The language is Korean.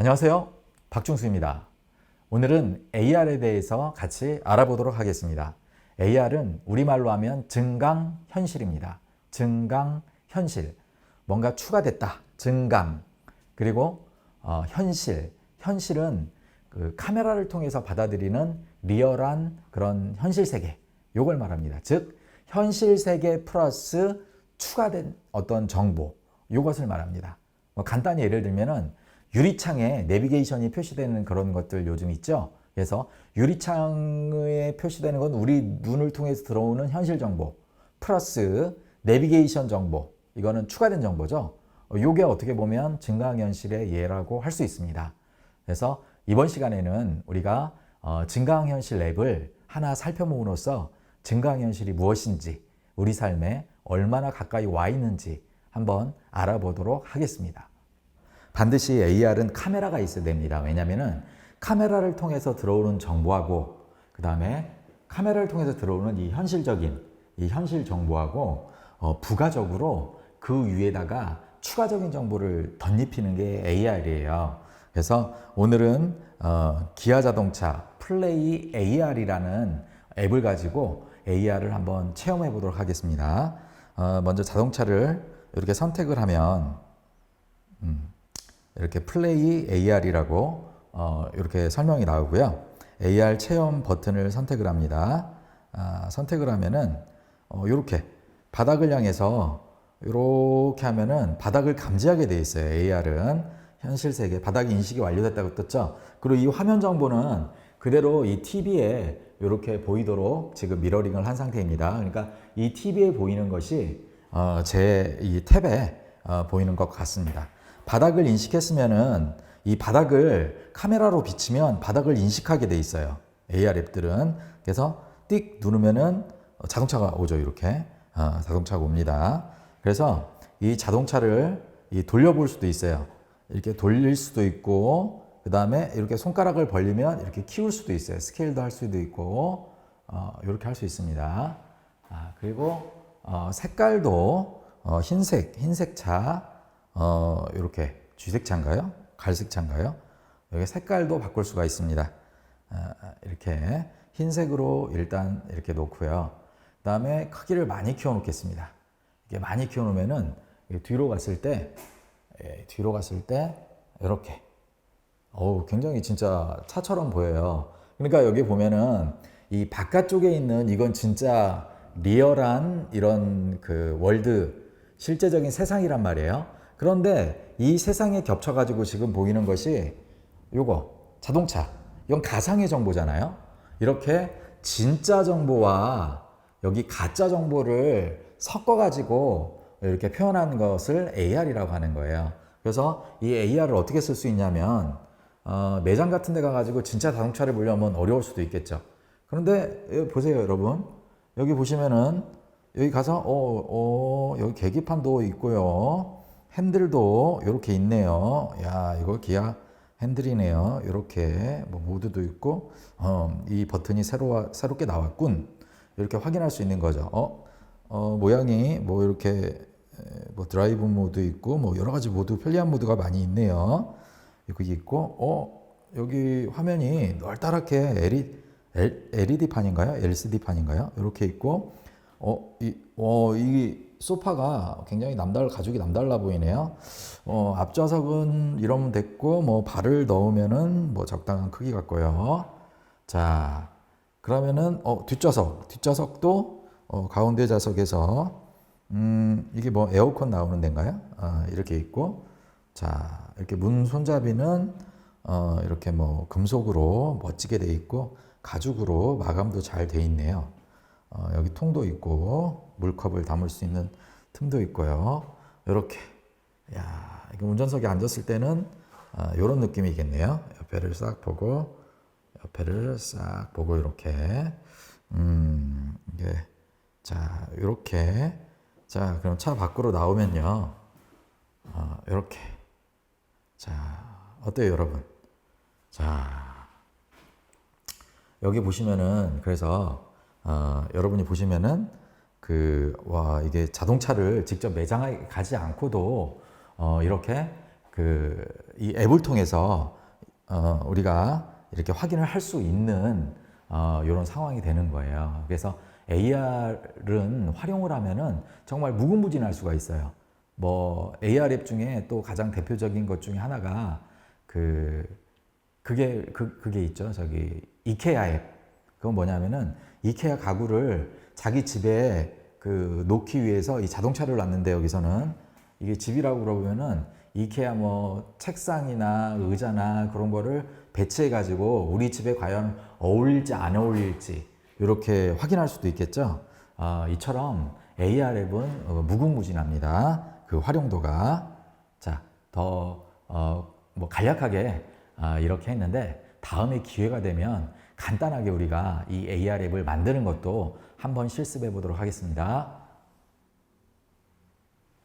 안녕하세요. 박중수입니다. 오늘은 AR에 대해서 같이 알아보도록 하겠습니다. AR은 우리말로 하면 증강 현실입니다. 증강 현실. 뭔가 추가됐다. 증강. 그리고 어, 현실. 현실은 그 카메라를 통해서 받아들이는 리얼한 그런 현실 세계. 요걸 말합니다. 즉 현실 세계 플러스 추가된 어떤 정보. 요것을 말합니다. 뭐 간단히 예를 들면은 유리창에 내비게이션이 표시되는 그런 것들 요즘 있죠. 그래서 유리창에 표시되는 건 우리 눈을 통해서 들어오는 현실 정보 플러스 내비게이션 정보 이거는 추가된 정보죠. 어, 요게 어떻게 보면 증강현실의 예라고 할 수 있습니다. 그래서 이번 시간에는 우리가 어, 증강현실 앱을 하나 살펴봄으로써 증강현실이 무엇인지 우리 삶에 얼마나 가까이 와 있는지 한번 알아보도록 하겠습니다. 반드시 AR은 카메라가 있어야 됩니다. 왜냐하면 카메라를 통해서 들어오는 정보하고 그 다음에 카메라를 통해서 들어오는 이 현실적인 이 현실 정보하고 어, 부가적으로 그 위에다가 추가적인 정보를 덧입히는 게 AR이에요. 그래서 오늘은 어, 기아 자동차 플레이 AR이라는 앱을 가지고 AR을 한번 체험해 보도록 하겠습니다. 어, 먼저 자동차를 이렇게 선택을 하면 음, 이렇게 플레이 AR이라고 어, 이렇게 설명이 나오고요. AR 체험 버튼을 선택을 합니다. 아, 선택을 하면은 어, 이렇게 바닥을 향해서 이렇게 하면은 바닥을 감지하게 돼 있어요. AR은 현실 세계 바닥이 인식이 완료됐다고 떴죠. 그리고 이 화면 정보는 그대로 이 TV에 이렇게 보이도록 지금 미러링을 한 상태입니다. 그러니까 이 TV에 보이는 것이 어, 제 이 탭에 어, 보이는 것 같습니다. 바닥을 인식했으면은 이 바닥을 카메라로 비치면 바닥을 인식하게 돼 있어요. AR 앱들은 그래서 띡 누르면은 자동차가 오죠 이렇게 어, 자동차가 옵니다. 그래서 이 자동차를 이 돌려볼 수도 있어요. 이렇게 돌릴 수도 있고 그 다음에 이렇게 손가락을 벌리면 이렇게 키울 수도 있어요. 스케일도 할 수도 있고 어, 이렇게 할 수 있습니다. 아, 그리고 어, 색깔도 어, 흰색 흰색 차 어, 이렇게 쥐색 차인가요? 갈색 차인가요? 여기 색깔도 바꿀 수가 있습니다. 아, 이렇게 흰색으로 일단 이렇게 놓고요. 그 다음에 크기를 많이 키워 놓겠습니다. 이게 많이 키워 놓으면은 뒤로 갔을 때, 예, 뒤로 갔을 때, 이렇게. 어우, 굉장히 진짜 차처럼 보여요. 그러니까 여기 보면은 이 바깥쪽에 있는 이건 진짜 리얼한 이런 그 월드, 실제적인 세상이란 말이에요. 그런데 이 세상에 겹쳐가지고 지금 보이는 것이 요거, 자동차. 이건 가상의 정보잖아요. 이렇게 진짜 정보와 여기 가짜 정보를 섞어가지고 이렇게 표현한 것을 AR이라고 하는 거예요. 그래서 이 AR을 어떻게 쓸 수 있냐면 어, 매장 같은 데 가가지고 진짜 자동차를 보려면 어려울 수도 있겠죠. 그런데 여기 보세요, 여러분. 여기 보시면은 여기 가서 어, 어, 여기 계기판도 있고요. 핸들도 이렇게 있네요. 야, 이거 기아 핸들이네요. 이렇게 뭐 모드도 있고 어, 이 버튼이 새로 새롭게 나왔군. 이렇게 확인할 수 있는 거죠. 어, 어 모양이 뭐 이렇게 뭐 드라이브 모드 있고 뭐 여러 가지 모드 편리한 모드가 많이 있네요. 여기 있고 어 여기 화면이 널따랗게 LED 판인가요? LCD 판인가요? 이렇게 있고 어 이 어, 이 소파가 굉장히 남달 가죽이 남달라 보이네요. 어, 앞좌석은 이러면 됐고 뭐 발을 넣으면은 뭐 적당한 크기 같고요. 자 그러면은 어, 뒷좌석 뒷좌석도 어, 가운데 좌석에서 음, 이게 뭐 에어컨 나오는 데인가요? 아, 이렇게 있고 자 이렇게 문 손잡이는 어, 이렇게 뭐 금속으로 멋지게 돼 있고 가죽으로 마감도 잘 돼 있네요. 어, 여기 통도 있고 물컵을 담을 수 있는 틈도 있고요. 이렇게. 야 이게 운전석에 앉았을 때는 어, 이런 느낌이겠네요. 옆에를 싹 보고 옆에를 싹 보고 이렇게. 음 이게 자 이렇게. 자 그럼 차 밖으로 나오면요. 어, 이렇게. 자 어때요 여러분? 자 여기 보시면은 그래서 어, 여러분이 보시면은 그 와 이게 자동차를 직접 매장에 가지 않고도 어, 이렇게 그그이 앱을 통해서 어, 우리가 이렇게 확인을 할 수 있는 어, 이런 상황이 되는 거예요. 그래서 AR은 활용을 하면은 정말 무궁무진할 수가 있어요. 뭐 AR 앱 중에 또 가장 대표적인 것 중에 하나가 그 그게 그 그게 있죠. 저기 이케아 앱. 그건 뭐냐면은 이케아 가구를 자기 집에 그 놓기 위해서 이 자동차를 놨는데 여기서는 이게 집이라고 그러면은 이케아 뭐 책상이나 의자나 그런 거를 배치해 가지고 우리 집에 과연 어울릴지 안 어울릴지 이렇게 확인할 수도 있겠죠. 아, 이처럼 AR 앱은 어, 무궁무진합니다. 그 활용도가 자, 더 어, 뭐 간략하게 아, 이렇게 했는데 다음에 기회가 되면 간단하게 우리가 이 AR 앱을 만드는 것도 한번 실습해 보도록 하겠습니다.